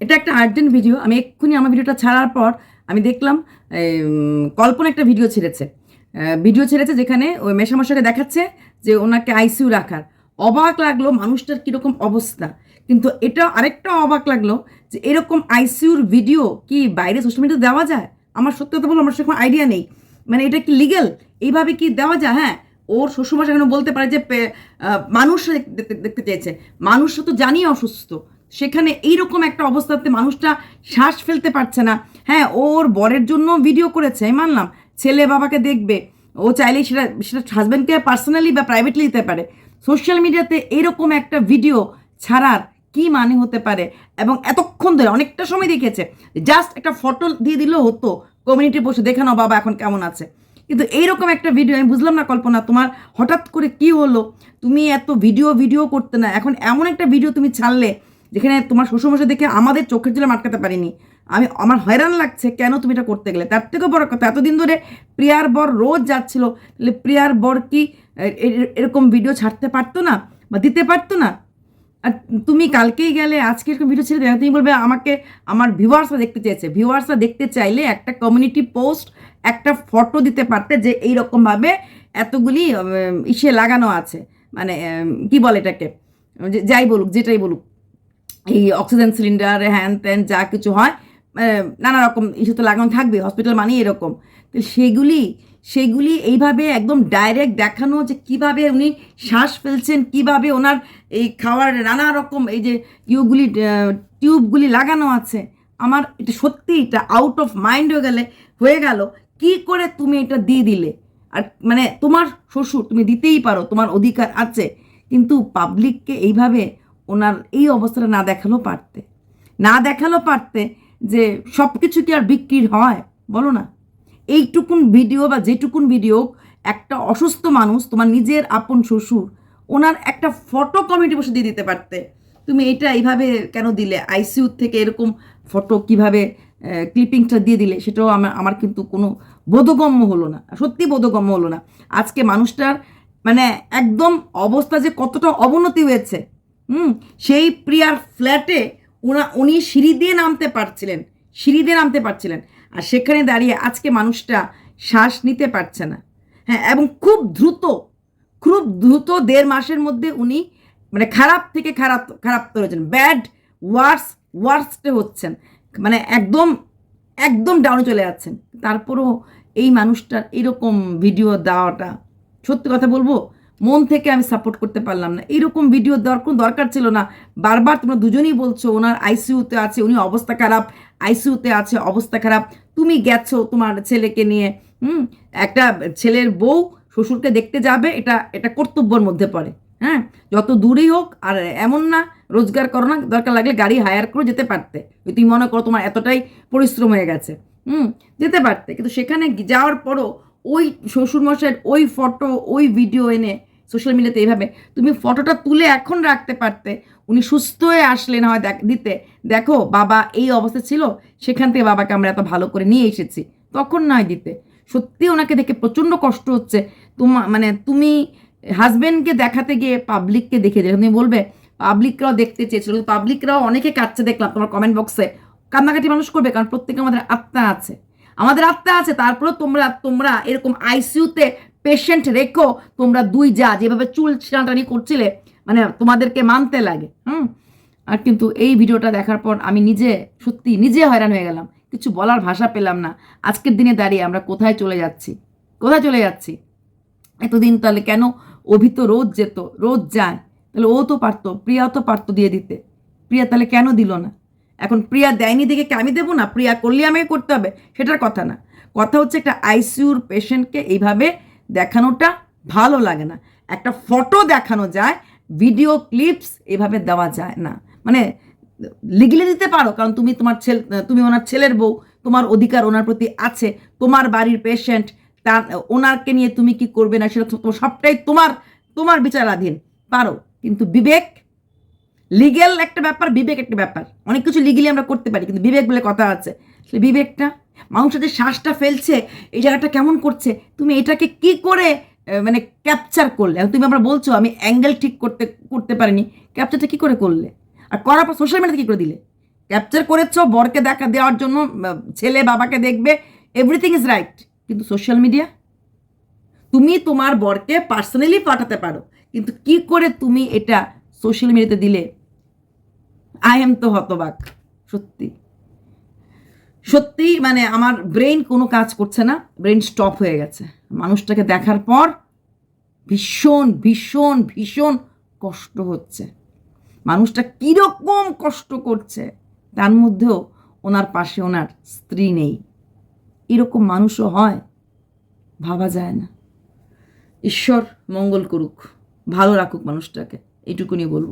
এটা একটা urgent video আমি এক্ষুনি আমার ভিডিওটা ছাড়ার পর আমি দেখলাম কল্পনা একটা ভিডিও ছেড়েছে। ভিডিও ছেড়েছে যেখানে ওই মেশামশাকে দেখাচ্ছে যে ওনাকে আইসিইউ রাখার। অবাক লাগল মানুষটার কীরকম অবস্থা। কিন্তু এটা আরেকটা অবাক লাগল যে এরকম আইসিইউর ভিডিও কি বাইরে সোশ্যাল মিডিয়াতে দেওয়া যায়? আমার সত্যি কথা বলব, আমার সেরকম আইডিয়া নেই। মানে এটা কি লিগেল এইভাবে কি দেওয়া যায়? হ্যাঁ ওর শ্বশুরমশাই কেন বলতে পারে যে মানুষ দেখতে চেয়েছে। মানুষ তো জানি অসুস্থ। সেখানে এইরকম একটা অবস্থাতে মানুষটা শ্বাস ফেলতে পারছে না। হ্যাঁ ওর বরের জন্য ভিডিও করেছে, আমি মানলাম। ছেলে বাবাকে দেখবে, ও চাইলেই সেটা সেটা হাজব্যান্ডকে পার্সোনালি বা প্রাইভেটলি দিতে পারে। সোশ্যাল মিডিয়াতে এরকম একটা ভিডিও ছাড়ার কি মানে হতে পারে? এবং এতক্ষণ ধরে অনেকটা সময় দেখেছে জাস্ট একটা ফটো দিয়ে দিলেও হতো। কমিউনিটি বসে দেখে নাও বাবা এখন কেমন আছে। কিন্তু এইরকম একটা ভিডিও আমি বুঝলাম না কল্পনা, তোমার হঠাৎ করে কি হলো? তুমি এত ভিডিও ভিডিও করতে না। এখন এমন একটা ভিডিও তুমি ছাড়লে যেখানে তোমার শ্বশুরমশাই দেখে আমাদের চোখের জলে আটকাতে পারিনি। আমি, আমার হয়রান লাগছে কেন তুমি এটা করতে গেলে? তার থেকেও বড় কথা, এতদিন ধরে প্রিয়ার বর রোজ যাচ্ছিল, তাহলে প্রিয়ার বর কি এরকম ভিডিও ছাড়তে পারতো না বা দিতে পারতো না? আর তুমি কালকেই গেলে, আজকে এরকম ভিডিও ছেড়ে দেবে, তুমি বলবে, আমাকে, আমার ভিউয়ার্সরা দেখতে চেয়েছে। ভিউয়ার্সরা দেখতে চাইলে একটা কমিউনিটি পোস্ট একটা ফটো দিতে পারতে যে এইরকমভাবে এতগুলি ইসে লাগানো আছে। মানে কি বলে এটাকে? যাই বলুক, যেটাই বলুক। এই অক্সিজেন সিলিন্ডার, হ্যান ত্যান যা কিছু হয় নানা রকম ইস্যু তো লাগানো থাকবে হসপিটাল মানেই এরকম। তো সেগুলি সেগুলি এইভাবে একদম ডাইরেক্ট দেখানো যে কীভাবে উনি শ্বাস ফেলছেন, কীভাবে ওনার এই খাওয়ার নানা রকম এই যে ইউগুলি টিউবগুলি লাগানো আছে। আমার এটা সত্যি এটা আউট অফ মাইন্ড হয়ে গেলে, হয়ে গেল। কি করে তুমি এটা দিয়ে দিলে? আর মানে তোমার শ্বশুর, তুমি দিতেই পারো, তোমার অধিকার আছে। কিন্তু পাবলিককে এইভাবে ওনার এই অবস্থাটা না দেখাল পারতে। না দেখাল পারতে যে সব কিছু কি আর বিক্রির হয়? বলো না। এইটুকুন ভিডিও বা যেটুকুন ভিডিও একটা অসুস্থ মানুষ, তোমার নিজের আপন শ্বশুর, ওনার একটা ফটো কমিটি বসে দিয়ে দিতে পারতে। তুমি এটা এইভাবে কেন দিলে? আইসিইউ থেকে এরকম ফটো কীভাবে ক্লিপিংসটা দিয়ে দিলে? সেটাও আমার আমার কিন্তু কোনো বোধগম্য হলো না। সত্যি বোধগম্য হলো না। আজকে মানুষটার মানে একদম অবস্থা যে কতটা অবনতি হয়েছে হুম, সেই প্রিয়ার ফ্ল্যাটে ওনা, উনি সিঁড়ি দিয়ে নামতে পারছিলেন, সিঁড়ি দিয়ে নামতে পারছিলেন। আর সেখানে দাঁড়িয়ে আজকে মানুষটা শ্বাস নিতে পারছে না। হ্যাঁ এবং খুব দ্রুত খুব দ্রুত দেড় মাসের মধ্যে উনি মানে খারাপ থেকে খারাপ খারাপ করেছেন। ব্যাড, ওয়ার্স, ওয়ার্সটে হচ্ছেন। মানে একদম একদম ডাউনে চলে যাচ্ছেন। তারপরও এই মানুষটার এরকম ভিডিও দেওয়াটা, সত্যি কথা বলব মন থেকে আমি সাপোর্ট করতে পারলাম না। এরকম ভিডিও দেওয়ার কোনো দরকার ছিল না। বারবার তোমরা দুজনেই বলছো, ওনার আইসিইউতে আছে উনি অবস্থা খারাপ আইসিইউতে আছে, অবস্থা খারাপ। তুমি গেছো তোমার ছেলেকে নিয়ে, হুম? একটা ছেলের বউ শ্বশুরকে দেখতে যাবে, এটা এটা কর্তব্যর মধ্যে পড়ে হ্যাঁ? যত দূরেই হোক, আর এমন না, রোজগার করো না, দরকার লাগলে গাড়ি হায়ার করে যেতে পারতে। তুমি মনে করো তোমার এতটাই পরিশ্রম হয়ে গেছে, হুম? যেতে পারতে। কিন্তু সেখানে যাওয়ার পরও ওই শ্বশুরমশাইয়ের ওই ফটো ওই ভিডিও এনে সোশ্যাল মিডিয়াতে এইভাবে, তুমি ফটোটা তুলে এখন রাখতে পারতে। উনি সুস্থ হয়ে আসলেন হয় দেখ, দিতে। দেখো, বাবা এই অবস্থা ছিল, সেখান থেকে বাবাকে আমরা এত ভালো করে নিয়ে এসেছি। তখন নয় দিতে। সত্যি ওনাকে দেখে প্রচণ্ড কষ্ট হচ্ছে। তোমা মানে তুমি হাজবেন্ডকে দেখাতে গিয়ে পাবলিককে দেখে যে তুমি বলবে পাবলিকরাও দেখতে চেয়েছিল পাবলিকরাও অনেকে কাচ্ছে দেখলাম তোমার কমেন্ট বক্সে কান্নাকাটি মানুষ করবে, কারণ প্রত্যেকে আমাদের আত্মা আছে। আমাদের আত্মা আছে, তারপরেও তোমরা তোমরা এরকম আইসিইউতে পেশেন্ট রেখো, তোমরা দুই যা, যেভাবে চুল ছিনাটানি করছিলে মানে তোমাদেরকে মানতে লাগে, হুম? আর কিন্তু এই ভিডিওটা দেখার পর আমি নিজে, সত্যি নিজে হয়রান হয়ে গেলাম, কিছু বলার ভাষা পেলাম না। আজকের দিনে দাঁড়িয়ে আমরা কোথায় চলে যাচ্ছি? কোথায় চলে যাচ্ছি? এতদিন তাহলে কেন অভি তো রোজ যেত, রোজ যায়? তাহলে ও তো পারতো, প্রিয়াও তো পারতো দিয়ে দিতে। প্রিয়া তাহলে কেন দিল না? এখন প্রিয়া দেয়নি দেখে কি আমি দেবো না? প্রিয়া করলে আমাকে করতে হবে। সেটার কথা না। কথা হচ্ছে একটা আইসিউর পেশেন্টকে এইভাবে দেখানোটা ভালো লাগে না। একটা ফটো দেখানো যায়, ভিডিও ক্লিপস এভাবে দেওয়া যায় না। মানে লিগলে দিতে পারো, কারণ তুমি তোমার ছেলে, তুমি ওনার ছেলের বউ, তোমার অধিকার ওনার প্রতি আছে, তোমার বাড়ির পেশেন্ট, তার, ওনারকে নিয়ে তুমি কি করবে না, সেটা সবটাই তোমার তোমার বিচারাধীন। পারো, কিন্তু বিবেক লিগেল একটা ব্যাপার, বিবেক একটা ব্যাপার। অনেক কিছু লিগেলি আমরা করতে পারি, কিন্তু বিবেক বলে কথা আছে। সেই বিবেকটা, মানুষের যে শ্বাসটা ফেলছে, এই জায়গাটা কেমন করছে, তুমি এটাকে কি করে মানে ক্যাপচার করলে? তুমি আমরা বলছো, আমি অ্যাঙ্গেল ঠিক করতে করতে পারিনি ক্যাপচারটা কি করে করলে? আর করার পর সোশ্যাল মিডিয়াতে কী করে দিলে? ক্যাপচার করেছ, বরকে দেখা দেওয়ার জন্য ছেলে বাবাকে দেখবে এভরিথিং ইজ রাইট কিন্তু সোশ্যাল মিডিয়া তুমি তোমার বরকে পার্সোনালি পাঠাতে পারো, কিন্তু কি করে তুমি এটা সোশ্যাল মিডিয়াতে দিলে আই এম তো হতবাক, সত্যি। সত্যি মানে আমার ব্রেন কোনো কাজ করছে না ব্রেন স্টপ হয়ে গেছে। মানুষটাকে দেখার পর ভীষণ ভীষণ ভীষণ কষ্ট হচ্ছে। মানুষটা কীরকম কষ্ট করছে, তার মধ্যেও ওনার পাশে ওনার স্ত্রী নেই। এরকম মানুষও হয়, ভাবা যায় না। ঈশ্বর মঙ্গল করুক, ভালো রাখুক মানুষটাকে। এইটুকুনি বলব।